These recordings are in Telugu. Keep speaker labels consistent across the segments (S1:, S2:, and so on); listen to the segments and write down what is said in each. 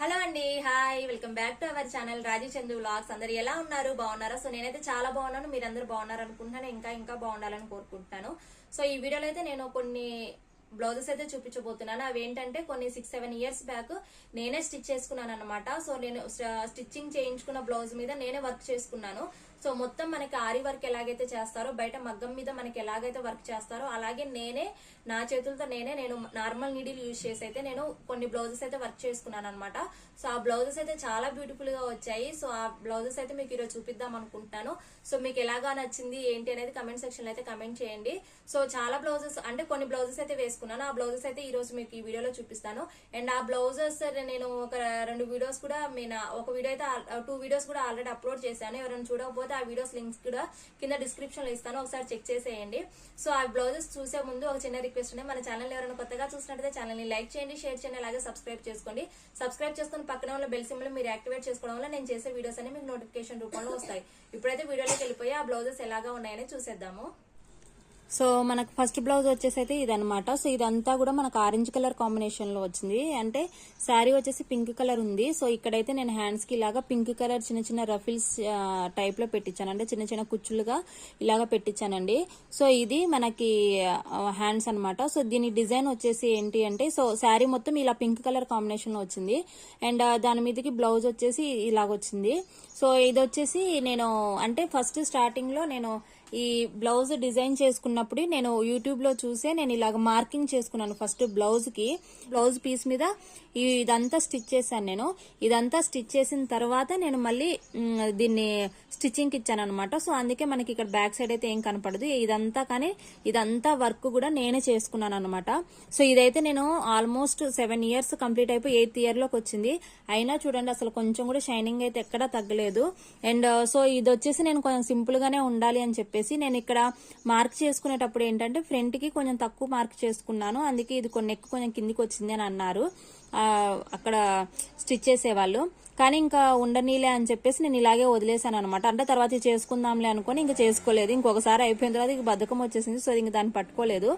S1: హలో అండి hi welcome back to our channel Raji Chandu vlogs. అందరు ఎలా ఉన్నారు? బాగున్నారా? సో నేనైతే చాలా బాగున్నాను. మీరందరూ బాగున్నారు అనుకుంటున్నాను ఇంకా ఇంకా బాగుండాలని కోరుకుంటున్నాను. సో ఈ వీడియోలో అయితే నేను కొన్ని బ్లౌజెస్ అయితే చూపించబోతున్నాను. అవి ఏంటంటే కొన్ని సిక్స్ సెవెన్ ఇయర్స్ బ్యాక్ నేనే స్టిచ్ చేసుకున్నాను అనమాట సో నేను స్టిచ్చింగ్ చేయించుకున్న బ్లౌజ్ మీద నేనే వర్క్ చేసుకున్నాను. సో మొత్తం మనకి ఆరి వర్క్ ఎలాగైతే చేస్తారో బయట మగ్గం మీద మనకి ఎలాగైతే వర్క్ చేస్తారో అలాగే నేనే నా చేతులతో నేనే నేను నార్మల్ నీడిల్ యూజ్ చేసి అయితే నేను కొన్ని బ్లౌజెస్ అయితే వర్క్ చేసుకున్నాను అనమాట సో ఆ బ్లౌజెస్ అయితే చాలా బ్యూటిఫుల్గా వచ్చాయి. సో ఆ బ్లౌజెస్ అయితే మీకు ఈరోజు చూపిద్దాం అనుకుంటున్నాను. సో మీకు ఎలాగా నచ్చింది ఏంటి అనేది కమెంట్ సెక్షన్లో అయితే కమెంట్ చేయండి. సో చాలా బ్లౌజెస్ అంటే కొన్ని బ్లౌజెస్ అయితే వేసుకున్నాను. ఆ బ్లౌజెస్ అయితే ఈ రోజు మీకు ఈ వీడియోలో చూపిస్తాను. అండ్ ఆ బ్లౌజెస్ నేను ఒక రెండు వీడియోస్ కూడా నేను ఒక వీడియో అయితే టూ వీడియోస్ కూడా ఆల్రెడీ అప్లోడ్ చేశాను. ఎవరైనా చూడకపోతే ఆ వీడియోస్ లింక్స్ కూడా కింద డిస్క్రిప్షన్లో ఇస్తాను. ఒకసారి చెక్ చేసేయండి. సో ఆ బ్లౌజెస్ చూసే ముందు ఒక చిన్న రిక్వెస్ట్ ఉంది మన ఛానల్ ఎవరైనా కొత్తగా చూసినట్లయితే ఛానల్ని లైక్ చేయండి షేర్ చేయండి అలాగే సబ్స్క్రైబ్ చేసుకోండి. సబ్స్క్రైబ్ చేసుకుని పక్కన ఉన్న బెల్ సింబల్ మీరు యాక్టివేట్ చేసుకోవడం వల్ల నేను చేసే వీడియోస్ అన్ని మీకు నోటిఫికేషన్ రూపంలో వస్తాయి. ఇప్పుడైతే వీడియోలోకి వెళ్ళిపోయి ఆ బ్లౌజెస్ ఎలాగా ఉన్నాయని చూసేద్దాము. సో మనకు ఫస్ట్ బ్లౌజ్ వచ్చేసి అయితే ఇదనమాట సో ఇదంతా కూడా మనకు ఆరెంజ్ కలర్ కాంబినేషన్లో వచ్చింది. అంటే శారీ వచ్చేసి పింక్ కలర్ ఉంది. సో ఇక్కడైతే నేను హ్యాండ్స్కి ఇలాగా పింక్ కలర్ చిన్న చిన్న రఫిల్స్ టైప్లో పెట్టించాను అంటే చిన్న చిన్న కుచ్చులుగా ఇలాగా పెట్టించానండి సో ఇది మనకి హ్యాండ్స్ అన్నమాట. సో దీని డిజైన్ వచ్చేసి ఏంటి అంటే సో శారీ మొత్తం ఇలా పింక్ కలర్ కాంబినేషన్లో వచ్చింది. అండ్ దాని మీదకి బ్లౌజ్ వచ్చేసి ఇలాగ వచ్చింది. సో ఇది వచ్చేసి నేను అంటే ఫస్ట్ స్టార్టింగ్లో నేను ఈ బ్లౌజ్ డిజైన్ చేసుకున్నప్పుడు నేను యూట్యూబ్లో చూసే నేను ఇలాగ మార్కింగ్ చేసుకున్నాను ఫస్ట్ బ్లౌజ్కి బ్లౌజ్ పీస్ మీద ఇదంతా స్టిచ్ చేశాను నేను. ఇదంతా స్టిచ్ చేసిన తర్వాత నేను మళ్ళీ దీన్ని స్టిచ్చింగ్కి ఇచ్చాను అనమాట సో అందుకే మనకి ఇక్కడ బ్యాక్ సైడ్ అయితే ఏం కనపడదు. ఇదంతా కానీ ఇదంతా వర్క్ కూడా నేనే చేసుకున్నాను అనమాట సో ఇదైతే నేను ఆల్మోస్ట్ సెవెన్ ఇయర్స్ కంప్లీట్ అయిపోయి ఎయిత్ ఇయర్లోకి వచ్చింది. అయినా చూడండి అసలు కొంచెం కూడా షైనింగ్ అయితే ఎక్కడా తగ్గలేదు. అండ్ uh, సో ఇది వచ్చేసి నేను కొంచెం సింపుల్ గానే ఉండాలి అని చెప్పేసి నేను ఇక్కడ మార్క్ చేసుకునేటప్పుడు ఏంటంటే ఫ్రంట్కి కొంచెం తక్కువ మార్క్ చేసుకున్నాను. అందుకే ఇది కొన్ని ఎక్కువ కొంచెం కిందికి వచ్చింది అని అన్నారు. అక్కడ స్టిచ్ చేసేవాళ్ళు. కానీ ఇంకా ఉండనీలే అని చెప్పేసి నేను ఇలాగే వదిలేసాను అనమాట అంటే తర్వాత చేసుకుందాంలే అనుకొని ఇంకా చేసుకోలేదు. ఇంకొకసారి అయిపోయిన తర్వాత ఇంక బద్ధకం వచ్చేసింది. సో ఇంక దాన్ని పట్టుకోలేదు.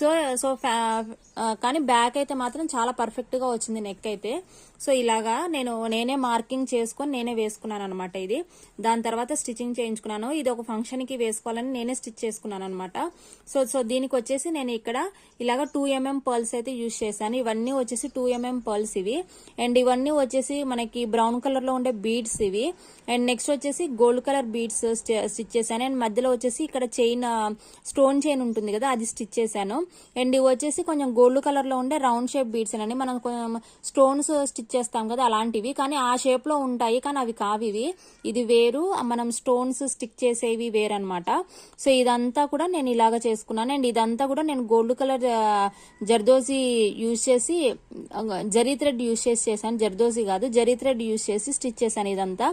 S1: సో సో ఫ్యా- కానీ బ్యాక్ అయితే మాత్రం చాలా పర్ఫెక్ట్గా వచ్చింది నెక్ అయితే. సో ఇలాగా నేను నేనే మార్కింగ్ చేసుకొని నేనే వేసుకున్నాను అనమాట ఇది. దాని తర్వాత స్టిచ్చింగ్ చేయించుకున్నాను. ఇది ఒక ఫంక్షన్కి వేసుకోవాలని నేనే స్టిచ్ చేసుకున్నాను అనమాట సో సో దీనికి వచ్చేసి నేను ఇక్కడ ఇలాగ టూ ఎంఎం పర్ల్స్ అయితే యూజ్ చేశాను. ఇవన్నీ వచ్చేసి టూ ఎంఎం పర్ల్స్ ఇవి. అండ్ ఇవన్నీ వచ్చేసి మనకి బ్రౌన్ కలర్లో ఉండే బీడ్స్ ఇవి. అండ్ నెక్స్ట్ వచ్చేసి గోల్డ్ కలర్ బీడ్స్ స్టిచ్ చేశాను. అండ్ మధ్యలో వచ్చేసి ఇక్కడ చైన్ స్టోన్ చైన్ ఉంటుంది కదా అది స్టిచ్ చేశాను. అండ్ ఇవి వచ్చేసి కొంచెం గోల్డ్ కలర్లో ఉండే రౌండ్ షేప్ బీడ్స్ అండి మనం కొంచెం స్టోన్స్ స్టిచ్ చేస్తాం కదా అలాంటివి. కానీ ఆ షేప్లో ఉంటాయి కానీ అవి కావు ఇవి. ఇది వేరు మనం స్టోన్స్ స్టిక్ చేసేవి వేరనమాట సో ఇదంతా కూడా నేను ఇలాగ చేసుకున్నాను. అండ్ ఇదంతా కూడా నేను గోల్డ్ కలర్ జర్దోజీ యూజ్ చేసి జరీ థ్రెడ్ యూజ్ చేసి చేశాను. జర్దోజీ కాదు జరీ థ్రెడ్ యూజ్ చేసి స్టిచ్ చేశాను ఇదంతా.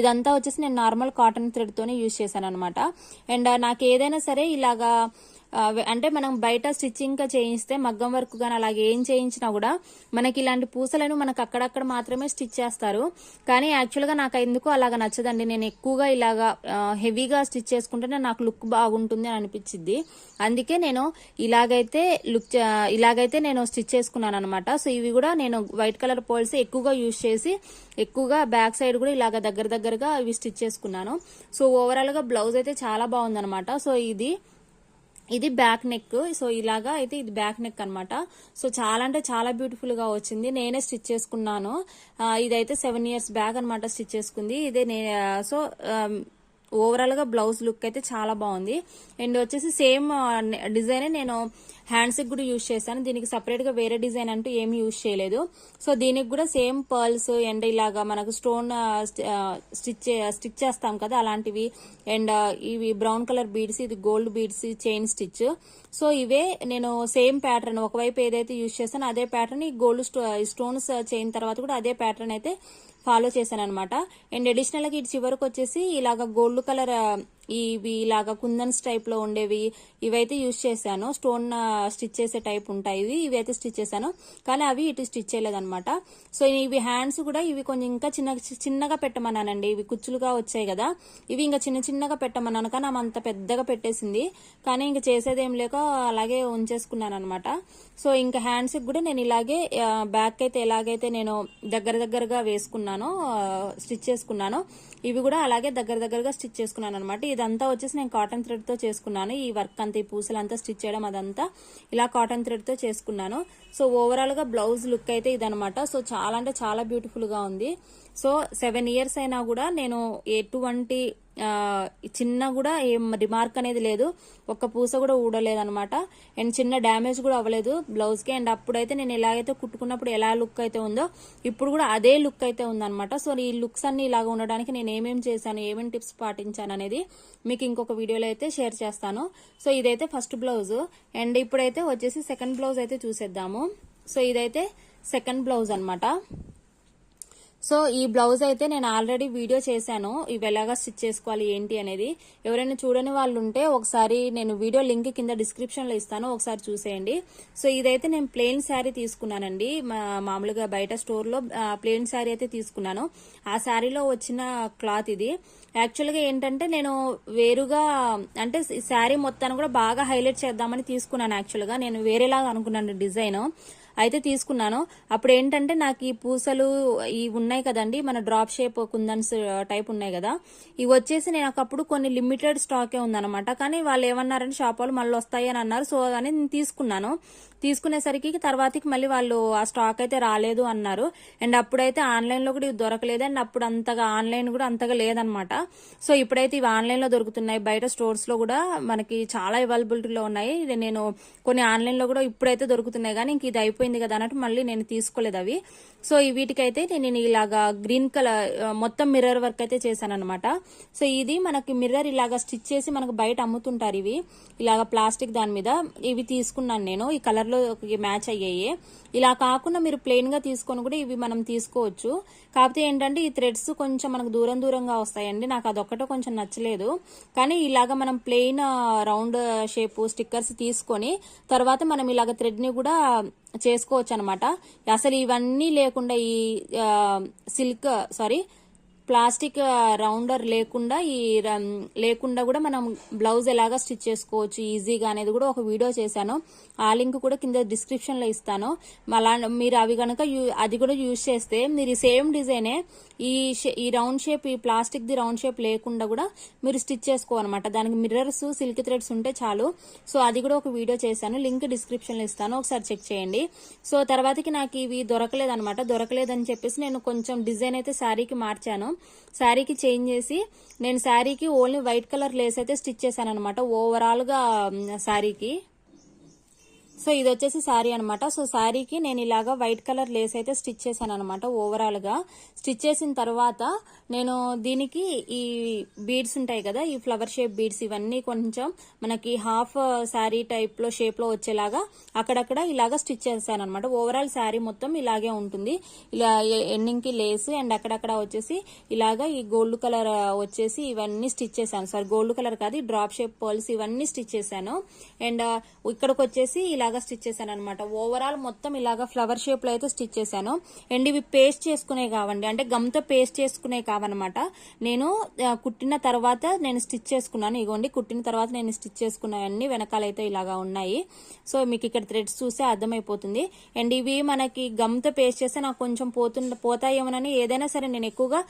S1: ఇదంతా వచ్చేసి నేను నార్మల్ కాటన్ థ్రెడ్ తోనే యూజ్ చేశాను అనమాట అండ్ నాకు ఏదైనా సరే ఇలాగా అంటే మనం బయట స్టిచ్చింగ్గా చేయిస్తే మగ్గం వర్క్ గాని అలాగే ఏం చేయించినా కూడా మనకి ఇలాంటి పూసలను మనకు అక్కడక్కడ మాత్రమే స్టిచ్ చేస్తారు. కానీ యాక్చువల్గా నాకు ఎందుకు అలాగా నచ్చదండి. నేను ఎక్కువగా ఇలాగా హెవీగా స్టిచ్ చేసుకుంటేనే నాకు లుక్ బాగుంటుంది అని అనిపించింది అందుకే నేను ఇలాగైతే లుక్ ఇలాగైతే నేను స్టిచ్ చేసుకున్నాను అనమాట సో ఇవి కూడా నేను వైట్ కలర్ పోల్స్ ఎక్కువగా యూజ్ చేసి ఎక్కువగా బ్యాక్ సైడ్ కూడా ఇలాగ దగ్గర దగ్గరగా ఇవి స్టిచ్ చేసుకున్నాను. సో ఓవరాల్గా బ్లౌజ్ అయితే చాలా బాగుందనమాట సో ఇది ఇది బ్యాక్ నెక్. సో ఇలాగా అయితే ఇది బ్యాక్ నెక్ అనమాట సో చాలా అంటే చాలా బ్యూటిఫుల్గా వచ్చింది. నేనే స్టిచ్ చేసుకున్నాను. ఇదైతే సెవెన్ ఇయర్స్ బ్యాక్ అన్నమాట స్టిచ్ చేసుకుంది. ఇదే నే సో ఓవరాల్గా బ్లౌజ్ లుక్ అయితే చాలా బాగుంది. అండ్ వచ్చేసి సేమ్ డిజైన్ నేను హ్యాండ్స్ కూడా యూజ్ చేశాను. దీనికి సపరేట్గా వేరే డిజైన్ అంటూ ఏమి యూజ్ చేయలేదు. సో దీనికి కూడా సేమ్ పర్ల్స్ అండ్ ఇలాగా మనకు స్టోన్ స్టిచ్ స్టిచ్ చేస్తాం కదా అలాంటివి. అండ్ ఇవి బ్రౌన్ కలర్ బీడ్స్ ఇది gold beads chain stitch so ఇవే నేను సేమ్ ప్యాటర్న్ ఒకవైపు ఏదైతే యూజ్ చేస్తానో అదే ప్యాటర్న్ ఈ గోల్డ్ స్టోన్స్ చైన్ తర్వాత కూడా అదే ప్యాటర్న్ అయితే ఫాలో చేశాను అనమాట అండ్ అడిషనల్గా ఇటు చివరికి వచ్చేసి ఇలాగ గోల్డ్ కలర్ ఇవి ఇలాగా కుందన్స్ టైప్లో ఉండేవి. ఇవైతే యూజ్ చేశాను. స్టోన్ స్టిచ్ చేసే టైప్ ఉంటాయి. ఇవి ఇవి అయితే స్టిచ్ చేశాను. కానీ అవి ఇటు స్టిచ్ చేయలేదన్నమాట. సో ఇవి హ్యాండ్స్ కూడా ఇవి కొంచెం ఇంకా చిన్న చిన్నగా పెట్టమన్నానండి. ఇవి కుచ్చులుగా వచ్చాయి కదా. ఇవి ఇంకా చిన్న చిన్నగా పెట్టమన్నాను. కానీ ఆమె అంత పెద్దగా పెట్టేసింది. కానీ ఇంకా చేసేదేం లేక అలాగే ఉంచేసుకున్నాను అనమాట సో ఇంకా హ్యాండ్స్ కూడా నేను ఇలాగే బ్యాక్ అయితే ఎలాగైతే నేను దగ్గర దగ్గరగా వేసుకున్నానో స్టిచ్ చేసుకున్నానో ఇవి కూడా అలాగే దగ్గర దగ్గరగా స్టిచ్ చేసుకున్నాను అనమాట ఇదంతా వచ్చేసి నేను కాటన్ థ్రెడ్తో చేసుకున్నాను. ఈ వర్క్ అంతా ఈ పూసలంతా స్టిచ్ చేయడం అదంతా ఇలా కాటన్ థ్రెడ్తో చేసుకున్నాను. సో ఓవరాల్గా బ్లౌజ్ లుక్ అయితే ఇదనమాట సో చాలా అంటే చాలా బ్యూటిఫుల్గా ఉంది. సో సెవెన్ ఇయర్స్ అయినా కూడా నేను ఎటువంటి చిన్న కూడా ఏం రిమార్క్ అనేది లేదు. ఒక్క పూస కూడా ఊడలేదు అనమాట అండ్ చిన్న డ్యామేజ్ కూడా అవ్వలేదు. బ్లౌజ్కి అండ్ అప్పుడైతే నేను ఎలాగైతే కుట్టుకున్నప్పుడు ఎలా లుక్ అయితే ఉందో ఇప్పుడు కూడా అదే లుక్ అయితే ఉందన్నమాట. సో ఈ లుక్స్ అన్ని ఇలాగ ఉండడానికి నేను ఏమేమి చేశాను ఏమేమి టిప్స్ పాటించాను అనేది మీకు ఇంకొక వీడియోలో అయితే షేర్ చేస్తాను. సో ఇదైతే ఫస్ట్ బ్లౌజ్ అండ్ ఇప్పుడైతే వచ్చేసి సెకండ్ బ్లౌజ్ అయితే చూసేద్దాము. సో ఇదైతే సెకండ్ బ్లౌజ్ అనమాట సో ఈ బ్లౌజ్ అయితే నేను ఆల్రెడీ వీడియో చేశాను. ఇవి ఎలాగా స్టిచ్ చేసుకోవాలి ఏంటి అనేది. ఎవరైనా చూడని వాళ్ళు ఉంటే ఒకసారి నేను వీడియో లింక్ కింద డిస్క్రిప్షన్లో ఇస్తాను. ఒకసారి చూసేయండి. సో ఇదైతే నేను ప్లెయిన్ శారీ తీసుకున్నానండి. మా- మామూలుగా బయట స్టోర్లో ప్లెయిన్ శారీ అయితే తీసుకున్నాను. ఆ శారీలో వచ్చిన క్లాత్ ఇది. యాక్చువల్గా ఏంటంటే నేను వేరుగా అంటే శారీ మొత్తాన్ని కూడా బాగా హైలైట్ చేద్దామని తీసుకున్నాను యాక్చువల్గా నేను వేరేలాగా అనుకున్నాను డిజైన్. అయితే తీసుకున్నాను. అప్పుడు ఏంటంటే నాకు ఈ పూసలు ఇవి ఉన్నాయి కదండి మన డ్రాప్ షేప్ కుందన్స్ టైప్ ఉన్నాయి కదా. ఇవి వచ్చేసి నేను ఒకప్పుడు కొన్ని లిమిటెడ్ స్టాకే ఉందనమాట కానీ వాళ్ళు ఏమన్నారంటే షాప్ వాళ్ళు మళ్ళీ వస్తాయి అని అన్నారు. సో కానీ నేను తీసుకున్నాను. తీసుకునేసరికి తర్వాతకి మళ్ళీ వాళ్ళు ఆ స్టాక్ అయితే రాలేదు అన్నారు. అండ్ అప్పుడైతే ఆన్లైన్లో కూడా ఇవి దొరకలేదు. అండ్ అప్పుడు అంతగా ఆన్లైన్ కూడా అంతగా లేదనమాట సో ఇప్పుడైతే ఇవి ఆన్లైన్లో దొరుకుతున్నాయి. బయట స్టోర్స్లో కూడా మనకి చాలా అవైలబిలిటీలో ఉన్నాయి. నేను కొన్ని ఆన్లైన్లో కూడా ఇప్పుడైతే దొరుకుతున్నాయి. కానీ ఇంక ఇది అయిపోయింది కదా అన్నట్టు మళ్ళీ నేను తీసుకోలేదు అవి. సో ఈ వీటికైతే నేను ఇలాగా గ్రీన్ కలర్ మొత్తం మిర్రర్ వర్క్ అయితే చేశాను అనమాట సో ఇది మనకి మిర్రర్ ఇలాగా స్టిచ్ చేసి మనకు బయట అమ్ముతుంటారు ఇవి. ఇలాగా ప్లాస్టిక్ దాని మీద ఇవి తీసుకున్నాను నేను. ఈ కలర్ కలర్లో మ్యాచ్ అయ్యాయి. ఇలా కాకుండా మీరు ప్లెయిన్గా తీసుకొని కూడా ఇవి మనం తీసుకోవచ్చు. కాకపోతే ఏంటంటే ఈ థ్రెడ్స్ కొంచెం మనకు దూరం దూరంగా వస్తాయండి. నాకు అదొక్కటో కొంచెం నచ్చలేదు. కానీ ఇలాగ మనం ప్లెయిన్ రౌండ్ షేప్ స్టిక్కర్స్ తీసుకొని తర్వాత మనం ఇలాగ థ్రెడ్ని కూడా చేసుకోవచ్చు అనమాట అసలు ఇవన్నీ లేకుండా ఈ సిల్క్ సారీ ప్లాస్టిక్ రౌండర్ లేకుండా ఈ లేకుండా కూడా మనం బ్లౌజ్ ఎలాగా స్టిచ్ చేసుకోవచ్చు ఈజీగా అనేది కూడా ఒక వీడియో చేశాను. ఆ లింక్ కూడా కింద డిస్క్రిప్షన్లో ఇస్తాను. అలా మీరు అవి కనుక అది కూడా యూజ్ చేస్తే మీరు సేమ్ డిజైనే ఈ షే- ఈ రౌండ్ షేప్ ఈ ప్లాస్టిక్ ది రౌండ్ షేప్ లేకుండా కూడా మీరు స్టిచ్ చేసుకోవాలన్నమాట దానికి మిర్రర్స్ సిల్క్ థ్రెడ్స్ ఉంటే చాలు. సో అది కూడా ఒక వీడియో చేశాను. లింక్ డిస్క్రిప్షన్లో ఇస్తాను. ఒకసారి చెక్ చేయండి. సో తర్వాతకి నాకు ఇవి దొరకలేదు అనమాట దొరకలేదని చెప్పేసి నేను కొంచెం డిజైన్ అయితే శారీకి మార్చాను. శారీకి చేంజ్ చేసి నేను శారీకి ఓన్లీ వైట్ కలర్ లేస్ అయితే స్టిచ్ చేశాను అనమాట ఓవరాల్గా శారీకి. సో ఇది వచ్చేసి శారీ అనమాట సో శారీకి నేను ఇలాగా వైట్ కలర్ లేస్ అయితే స్టిచ్ చేశాను అనమాట ఓవరాల్గా. స్టిచ్ చేసిన తర్వాత నేను దీనికి ఈ బీడ్స్ ఉంటాయి కదా ఈ ఫ్లవర్ షేప్ బీడ్స్ ఇవన్నీ కొంచెం మనకి హాఫ్ శారీ టైప్లో షేప్లో వచ్చేలాగా అక్కడక్కడ ఇలాగా స్టిచ్ చేశాను అనమాట ఓవరాల్ శారీ మొత్తం ఇలాగే ఉంటుంది. ఇలా ఎండింగ్కి లేస్ అండ్ అక్కడక్కడ వచ్చేసి ఇలాగా ఈ గోల్డ్ కలర్ వచ్చేసి ఇవన్నీ స్టిచ్ చేశాను. సారీ గోల్డ్ కలర్ కాదు డ్రాప్ షేప్ పర్ల్స్ ఇవన్నీ స్టిచ్ చేశాను. అండ్ uh, ఇక్కడికి వచ్చేసి ఇలాగా స్టిచ్ చేశాను అనమాట ఓవరాల్ మొత్తం ఇలాగా ఫ్లవర్ షేప్లో అయితే స్టిచ్ చేశాను. అండ్ ఇవి పేస్ట్ చేసుకునే కావండి. అంటే గమ్తో పేస్ట్ చేసుకునే కావనమాట నేను కుట్టిన తర్వాత నేను స్టిచ్ చేసుకున్నాను. ఇగోండి కుట్టిన తర్వాత నేను స్టిచ్ చేసుకున్నవన్నీ వెనకాలైతే ఇలాగా ఉన్నాయి. సో మీకు ఇక్కడ థ్రెడ్స్ చూస్తే అర్థమైపోతుంది. అండ్ ఇవి మనకి గమ్తో పేస్ట్ చేస్తే నాకు కొంచెం పోతుండ పోతాయేమోనని ఏదైనా సరే నేను ఎక్కువగా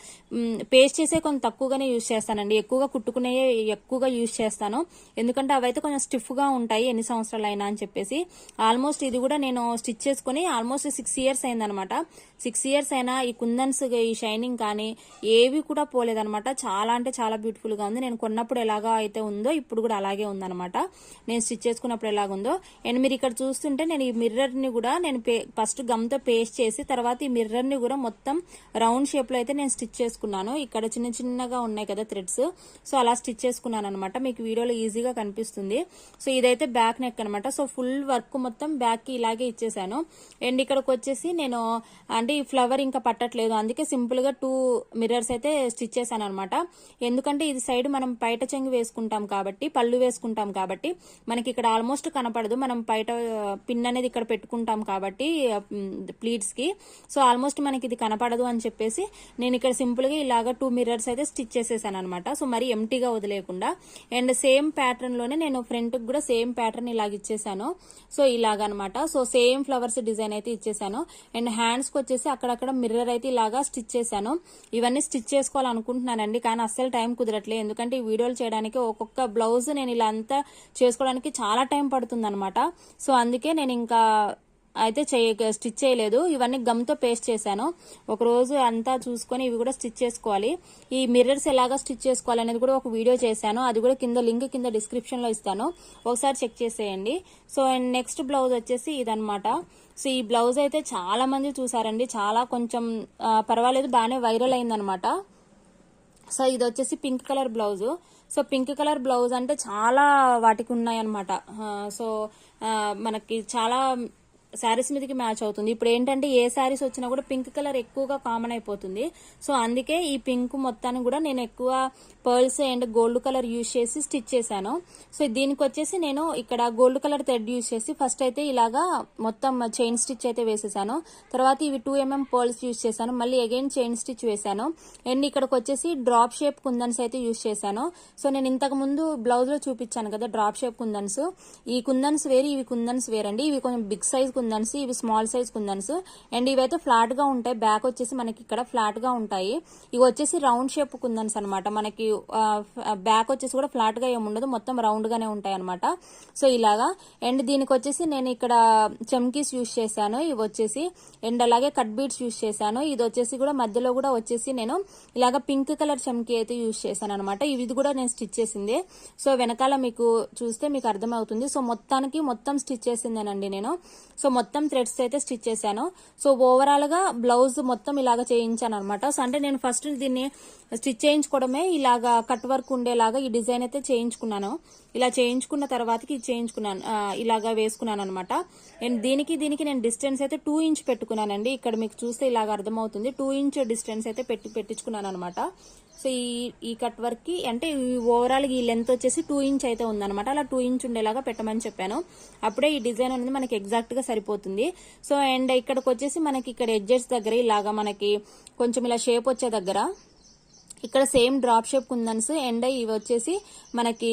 S1: పేస్ట్ చేసే కొంచెం తక్కువగానే యూజ్ చేస్తానండి. ఎక్కువగా కుట్టుకునే ఎక్కువగా యూజ్ చేస్తాను. ఎందుకంటే అవైతే కొంచెం స్టిఫ్గా ఉంటాయి ఎన్ని సంవత్సరాలు అయినా అని చెప్పేసి. ఆల్మోస్ట్ ఇది కూడా నేను స్టిచ్ చేసుకుని ఆల్మోస్ట్ సిక్స్ ఇయర్స్ అయిందనమాట. సిక్స్ ఇయర్స్ అయినా ఈ కుందన్స్ ఈ షైనింగ్ కానీ ఏవి కూడా పోలేదనమాట. చాలా అంటే చాలా బ్యూటిఫుల్గా ఉంది. నేను కొన్నప్పుడు ఎలాగా అయితే ఉందో ఇప్పుడు కూడా అలాగే ఉందన్నమాట నేను స్టిచ్ చేసుకున్నప్పుడు ఎలాగుందో అండ్ మీరు ఇక్కడ చూస్తుంటే నేను ఈ మిర్రర్ని కూడా నేను ఫస్ట్ గమ్తో పేస్ట్ చేసి తర్వాత ఈ మిర్రర్ని కూడా మొత్తం రౌండ్ షేప్లో అయితే నేను స్టిచ్ చేసుకున్నాను. ఇక్కడ చిన్న చిన్నగా ఉన్నాయి కదా థ్రెడ్స్. సో అలా స్టిచ్ చేసుకున్నాను అనమాట మీకు వీడియోలో ఈజీగా కనిపిస్తుంది. సో ఇదైతే బ్యాక్ నెక్ అనమాట. సో ఫుల్ వర్క్ మొత్తం బ్యాక్కి ఇలాగే ఇచ్చేసాను. అండ్ ఇక్కడికి వచ్చేసి నేను అంటే ఈ ఫ్లవర్ ఇంకా పట్టట్లేదు. అందుకే సింపుల్గా టూ మిర్రర్స్ అయితే స్టిచ్ చేశాను అనమాట ఎందుకంటే ఇది సైడ్ మనం పైట చెంగు వేసుకుంటాం కాబట్టి పళ్ళు వేసుకుంటాం కాబట్టి మనకి ఇక్కడ ఆల్మోస్ట్ కనపడదు. మనం పైట పిన్ అనేది ఇక్కడ పెట్టుకుంటాం కాబట్టి ప్లీట్స్కి. సో ఆల్మోస్ట్ మనకి ఇది కనపడదు అని చెప్పేసి నేను ఇక్కడ సింపుల్గా ఇలాగా టూ మిర్రర్స్ అయితే స్టిచ్ చేసేసాను అనమాట సో మరి ఎంటీగా వదిలేకుండా. అండ్ సేమ్ ప్యాటర్న్లోనే నేను ఫ్రంట్కి కూడా సేమ్ ప్యాటర్న్ ఇలాగ ఇచ్చేసాను. సో ఇలాగనమాట. సో సేమ్ ఫ్లవర్స్ డిజైన్ అయితే ఇచ్చేసాను. అండ్ హ్యాండ్స్కి వచ్చేసి అక్కడక్కడ మిర్రర్ అయితే ఇలాగా స్టిచ్ చేశాను. ఇవన్నీ స్టిచ్ చేసుకోవాలనుకుంటున్నానండి. కానీ అస్సలు టైం కుదరట్లేదు. ఎందుకంటే ఈ వీడియోలు చేయడానికి ఒక్కొక్క బ్లౌజ్ నేను ఇలా అంతా చేసుకోవడానికి చాలా టైం పడుతుంది సో అందుకే నేను ఇంకా అయితే చేయ స్టిచ్ చేయలేదు. ఇవన్నీ గమ్తో పేస్ట్ చేశాను. ఒక రోజు అంతా చూసుకొని ఇవి కూడా స్టిచ్ చేసుకోవాలి. ఈ మిర్రర్స్ ఎలాగా స్టిచ్ చేసుకోవాలి అనేది కూడా ఒక వీడియో చేశాను. అది కూడా కింద లింక్ కింద డిస్క్రిప్షన్లో ఇస్తాను. ఒకసారి చెక్ చేసేయండి. సో అండ్ నెక్స్ట్ బ్లౌజ్ వచ్చేసి ఇదనమాట సో ఈ బ్లౌజ్ అయితే చాలా మంది చూసారండి. చాలా కొంచెం పర్వాలేదు బాగానే వైరల్ అయిందనమాట సో ఇది వచ్చేసి pink colour blouse. So pink colour blouse అంటే చాలా వాటికి ఉన్నాయి అనమాట సో మనకి చాలా శారీస్ మీదకి మ్యాచ్ అవుతుంది. ఇప్పుడు ఏంటంటే ఏ శారీస్ వచ్చినా కూడా పింక్ కలర్ ఎక్కువగా కామన్ అయిపోతుంది. సో అందుకే ఈ పింక్ మొత్తాన్ని కూడా నేను ఎక్కువ pearls and gold colour use చేసి స్టిచ్ చేశాను. సో దీనికి వచ్చేసి నేను ఇక్కడ గోల్డ్ కలర్ థ్రెడ్ యూజ్ చేసి ఫస్ట్ అయితే ఇలాగా మొత్తం చైన్ స్టిచ్ అయితే వేసేసాను. తర్వాత ఇవి టూ ఎంఎం పర్ల్స్ యూజ్ చేశాను. మళ్ళీ అగైన్ చైన్ స్టిచ్ వేశాను. అండ్ ఇక్కడికి వచ్చేసి డ్రాప్ షేప్ కుందన్స్ అయితే యూజ్ చేశాను. సో నేను ఇంతకు ముందు బ్లౌజ్లో చూపించాను కదా డ్రాప్ షేప్ కుందన్స్. ఈ కుందన్స్ వేరు ఇవి కుందన్స్ వేరండి. ఇవి కొంచెం బిగ్ సైజ్ కుందన్స్ ఇవి స్మాల్ సైజ్ కుందన్స్. అండ్ ఇవైతే ఫ్లాట్గా ఉంటాయి. బ్యాక్ వచ్చేసి మనకి ఇక్కడ ఫ్లాట్గా ఉంటాయి. ఇవి వచ్చేసి రౌండ్ షేప్ కుందన్స్ అనమాట మనకి బ్యాక్ వచ్చేసి కూడా ఫ్లాట్గా ఏమి ఉండదు. మొత్తం రౌండ్ గానే ఉంటాయి అనమాట సో ఇలాగా. అండ్ దీనికి వచ్చేసి నేను ఇక్కడ చమ్కీస్ యూజ్ చేశాను. ఇవి వచ్చేసి అండ్ అలాగే కట్ బీడ్స్ యూజ్ చేశాను. ఇది వచ్చేసి కూడా మధ్యలో కూడా వచ్చేసి నేను ఇలాగ పింక్ కలర్ చమ్కీ అయితే యూజ్ చేశాను అనమాట ఇది కూడా నేను స్టిచ్ చేసింది. సో వెనకాల మీకు చూస్తే మీకు అర్థమవుతుంది. సో మొత్తానికి మొత్తం స్టిచ్ చేసిందేనండి నేను. సో మొత్తం థ్రెడ్స్ అయితే స్టిచ్ చేశాను. సో ఓవరాల్గా బ్లౌజ్ మొత్తం ఇలాగ చేయించాను అనమాట సో అంటే నేను ఫస్ట్ దీన్ని స్టిచ్ చేయించుకోవడమే ఇలాగా కట్ వర్క్ ఉండేలాగా ఈ డిజైన్ అయితే చేయించుకున్నాను. ఇలా చేయించుకున్న తర్వాతకి ఇది చేయించుకున్నాను. ఇలాగా వేసుకున్నాను అనమాట నేను దీనికి దీనికి నేను డిస్టెన్స్ అయితే టూ ఇంచ్ పెట్టుకున్నానండి. ఇక్కడ మీకు చూస్తే ఇలాగ అర్థమవుతుంది. టూ ఇంచ్ డిస్టెన్స్ అయితే పెట్టి పెట్టించుకున్నాను అనమాట సో ఈ ఈ కట్ వర్క్కి అంటే ఓవరాల్ ఈ లెంత్ వచ్చేసి టూ ఇంచ్ అయితే ఉందన్నమాట. అలా టూ ఇంచ్ ఉండేలాగా పెట్టమని చెప్పాను. అప్పుడే ఈ డిజైన్ అనేది మనకి ఎగ్జాక్ట్గా సరిపోతుంది. సో అండ్ ఇక్కడికి వచ్చేసి మనకి ఇక్కడ ఎడ్జెస్ దగ్గర ఇలాగా మనకి కొంచెం ఇలా షేప్ వచ్చే దగ్గర ఇక్కడ same drop shape kundans and ఇవి వచ్చేసి మనకి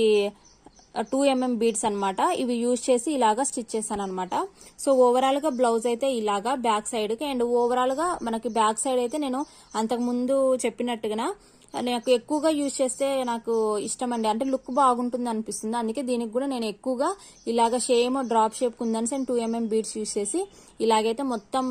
S1: టూ ఎంఎం బీడ్స్ అన్నమాట. ఇవి యూజ్ చేసి ఇలాగా స్టిచ్ చేశాను అనమాట సో ఓవరాల్గా బ్లౌజ్ అయితే ఇలాగా బ్యాక్ సైడ్కి అండ్ ఓవరాల్గా మనకి బ్యాక్ సైడ్ అయితే నేను అంతకు ముందు చెప్పినట్టుగా నాకు ఎక్కువగా యూజ్ చేస్తే నాకు ఇష్టం అండి అంటే లుక్ బాగుంటుంది అనిపిస్తుంది. అందుకే దీనికి కూడా నేను ఎక్కువగా ఇలాగ same drop shape kundans and two MM beads use చేసి ఇలాగైతే మొత్తం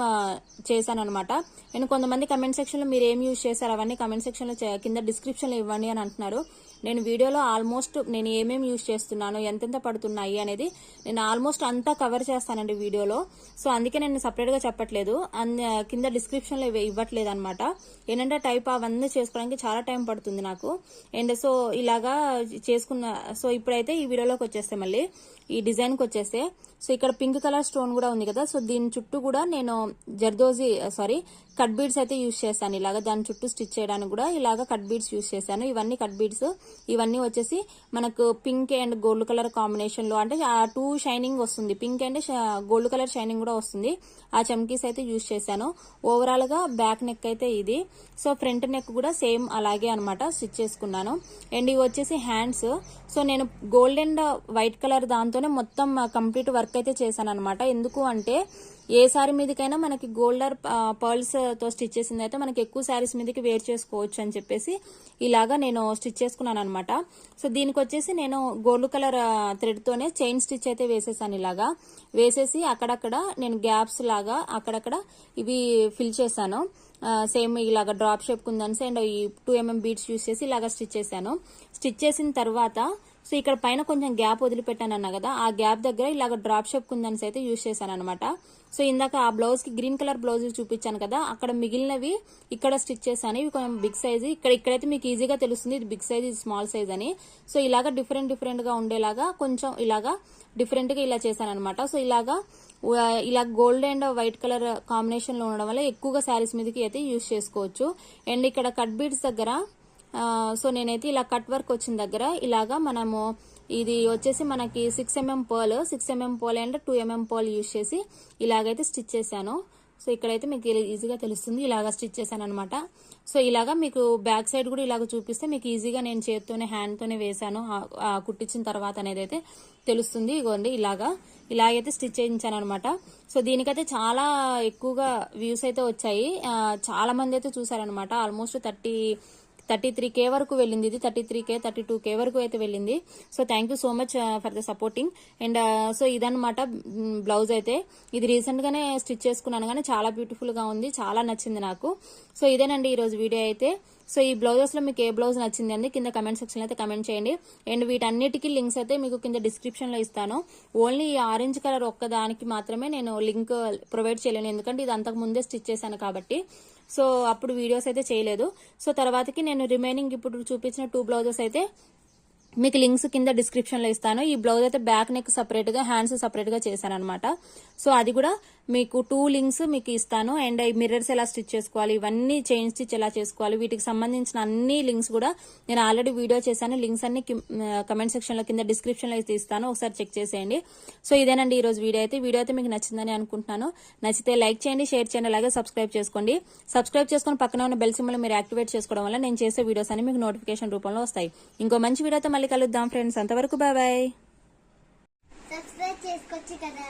S1: చేశాను అనమాట నేను కొంతమంది కమెంట్ సెక్షన్లో మీరు ఏం యూజ్ చేశారు అవన్నీ కమెంట్ సెక్షన్లో కింద డిస్క్రిప్షన్లో ఇవ్వండి అని అంటున్నారు. నేను వీడియోలో ఆల్మోస్ట్ నేను ఏమేమి యూజ్ చేస్తున్నాను ఎంతెంత పడుతున్నాయి అనేది నేను ఆల్మోస్ట్ అంతా కవర్ చేస్తానండి వీడియోలో. సో అందుకే నేను సపరేట్గా చెప్పట్లేదు. కింద డిస్క్రిప్షన్లో ఇవ్వట్లేదు అనమాట ఏంటంటే టైప్ అవన్నీ చేసుకోవడానికి చాలా టైం పడుతుంది నాకు. అండ్ సో ఇలాగా చేసుకున్న సో ఇప్పుడైతే ఈ వీడియోలోకి వచ్చేస్తే మళ్ళీ ఈ డిజైన్కి వచ్చేస్తే సో ఇక్కడ పింక్ కలర్ స్టోన్ కూడా ఉంది కదా సో దీని చుట్టూ కూడా నేను జర్దోజీ సారీ కట్ బీడ్స్ అయితే యూజ్ చేశాను ఇలాగా దాని చుట్టూ స్టిచ్ చేయడానికి కూడా ఇలాగ కట్ బీడ్స్ యూజ్ చేశాను ఇవన్నీ కట్ బీడ్స్ ఇవన్నీ వచ్చేసి మనకు పింక్ అండ్ గోల్డ్ కలర్ కాంబినేషన్లో అంటే ఆ టూ షైనింగ్ వస్తుంది. Pink and gold colour shining కూడా వస్తుంది. ఆ చమ్కీస్ అయితే యూజ్ చేశాను. ఓవరాల్గా బ్యాక్ నెక్ అయితే ఇది. సో ఫ్రంట్ నెక్ కూడా సేమ్ అలాగే అనమాట స్టిచ్ చేసుకున్నాను. అండ్ ఇవి వచ్చేసి హ్యాండ్స్. సో నేను గోల్డ్ అండ్ వైట్ కలర్ దాంతోనే మొత్తం కంప్లీట్ వర్క్ అయితే చేశాను అనమాట ఎందుకు అంటే ఏ శారీ మీదకైనా మనకి గోల్డర్ పర్ల్స్తో స్టిచ్ చేసింది అయితే మనకి ఎక్కువ శారీస్ మీదకి వేర్ చేసుకోవచ్చు అని చెప్పేసి ఇలాగా నేను స్టిచ్ చేసుకున్నాను అనమాట సో దీనికి వచ్చేసి నేను గోల్డ్ కలర్ థ్రెడ్ తోనే చైన్ స్టిచ్ అయితే వేసేసాను ఇలాగా. వేసేసి అక్కడక్కడ నేను గ్యాప్స్ లాగా అక్కడక్కడ ఇవి ఫిల్ చేశాను. సేమ్ ఇలాగ డ్రాప్ షేప్ కుందన్స్ అండ్ ఈ టూ ఎంఎం బీట్స్ యూస్ చేసి ఇలాగ స్టిచ్ చేశాను. స్టిచ్ చేసిన తర్వాత సో ఇక్కడ పైన కొంచెం గ్యాప్ వదిలిపెట్టాను అన్న కదా ఆ గ్యాప్ దగ్గర ఇలాగ డ్రాప్ షేప్ కుందన్స్ అయితే యూజ్ చేశాను అనమాట సో ఇందాక ఆ బ్లౌజ్కి గ్రీన్ కలర్ బ్లౌజ్ చూపించాను కదా అక్కడ మిగిలినవి ఇక్కడ స్టిచ్ చేశాను. ఇవి కొంచెం బిగ్ సైజ్. ఇక్కడ ఇక్కడైతే మీకు ఈజీగా తెలుస్తుంది ఇది బిగ్ సైజ్ ఇది స్మాల్ సైజ్ అని. సో ఇలాగా డిఫరెంట్ డిఫరెంట్గా ఉండేలాగా కొంచెం ఇలాగా డిఫరెంట్గా ఇలా చేశాను అనమాట సో ఇలాగా ఇలా గోల్డ్ అండ్ వైట్ కలర్ కాంబినేషన్లో ఉండడం వల్ల ఎక్కువగా శారీస్ మీదకి అయితే యూజ్ చేసుకోవచ్చు. అండ్ ఇక్కడ కట్ బీడ్స్ దగ్గర సో నేనైతే ఇలా కట్ వర్క్ వచ్చిన దగ్గర ఇలాగా మనము ఇది వచ్చేసి మనకి six MM pearl six MM pearl and two MM pearl use చేసి ఇలాగైతే స్టిచ్ చేశాను. సో ఇక్కడైతే మీకు ఇలా ఈజీగా తెలుస్తుంది ఇలాగా స్టిచ్ చేశాను అనమాట సో ఇలాగా మీకు బ్యాక్ సైడ్ కూడా ఇలాగ చూపిస్తే మీకు ఈజీగా నేను చేత్తోనే హ్యాండ్తోనే వేశాను. కుట్టించిన తర్వాత అనేది అయితే తెలుస్తుంది. ఇగోండి ఇలాగా ఇలాగైతే స్టిచ్ చేయించాను అనమాట సో దీనికైతే చాలా ఎక్కువగా వ్యూస్ అయితే వచ్చాయి. చాలా మంది అయితే చూసారనమాట almost thirty thirty three K వరకు వెళ్ళింది ఇది. Thirty three K thirty two K వరకు అయితే వెళ్ళింది. So thank you so much for the supporting and so ఇదన్నమాట బ్లౌజ్ అయితే. ఇది రీసెంట్ గానే స్టిచ్ చేసుకున్నాను కానీ చాలా బ్యూటిఫుల్గా ఉంది. చాలా నచ్చింది నాకు. సో ఇదేనండి ఈ రోజు వీడియో అయితే. సో ఈ బ్లౌజెస్లో మీకు ఏ బ్లౌజ్ నచ్చింది అండి? కింద కమెంట్ సెక్షన్ అయితే కమెంట్ చేయండి. అండ్ వీటన్నిటికీ లింక్స్ అయితే మీకు కింద డిస్క్రిప్షన్లో ఇస్తాను. ఓన్లీ ఈ ఆరెంజ్ కలర్ ఒక్క దానికి మాత్రమే నేను లింక్ ప్రొవైడ్ చేయలేను. ఎందుకంటే ఇది అంతకు ముందే స్టిచ్ చేశాను కాబట్టి. సో అప్పుడు వీడియోస్ అయితే చేయలేదు. సో తర్వాతకి నేను రిమైనింగ్ ఇప్పుడు చూపించిన టూ బ్లౌజెస్ అయితే మీకు లింక్స్ కింద డిస్క్రిప్షన్లో ఇస్తాను. ఈ బ్లౌజ్ అయితే బ్యాక్ నెక్ సపరేట్గా హ్యాండ్స్ సపరేట్గా చేశాను అనమాట సో అది కూడా మీకు టూ లింక్స్ మీకు ఇస్తాను. అండ్ మిర్రర్స్ ఎలా స్టిచ్ చేసుకోవాలి? ఇవన్నీ చైన్ స్టిచ్ ఎలా చేసుకోవాలి? వీటికి సంబంధించిన అన్ని లింక్స్ కూడా నేను ఆల్రెడీ వీడియో చేశాను. లింక్స్ అన్ని కమెంట్ సెక్షన్లో కింద డిస్క్రిప్షన్లో అయితే ఇస్తాను. ఒకసారి చెక్ చేసేయండి. సో ఇదేనండి ఈ రోజు వీడియో అయితే. వీడియో అయితే మీకు నచ్చిందని అనుకుంటున్నాను. నచ్చితే లైక్ చేయండి షేర్ చేయండి అలాగే సబ్స్క్రైబ్ చేసుకోండి. సబ్స్క్రైబ్ చేసుకుని పక్కన ఉన్న బెల్ సింబల్ మీరు యాక్టివేట్ చేసుకోవడం వల్ల నేను చేసే వీడియోస్ అన్ని మీకు నోటిఫికేషన్ రూపంలో వస్తాయి. ఇంకో మంచి వీడియోతో మళ్ళీ కలుద్దాం ఫ్రెండ్స్ అంతవరకు బాయ్ బాయ్
S2: సబ్స్క్రైబ్ చేసుకోవచ్చు కదా.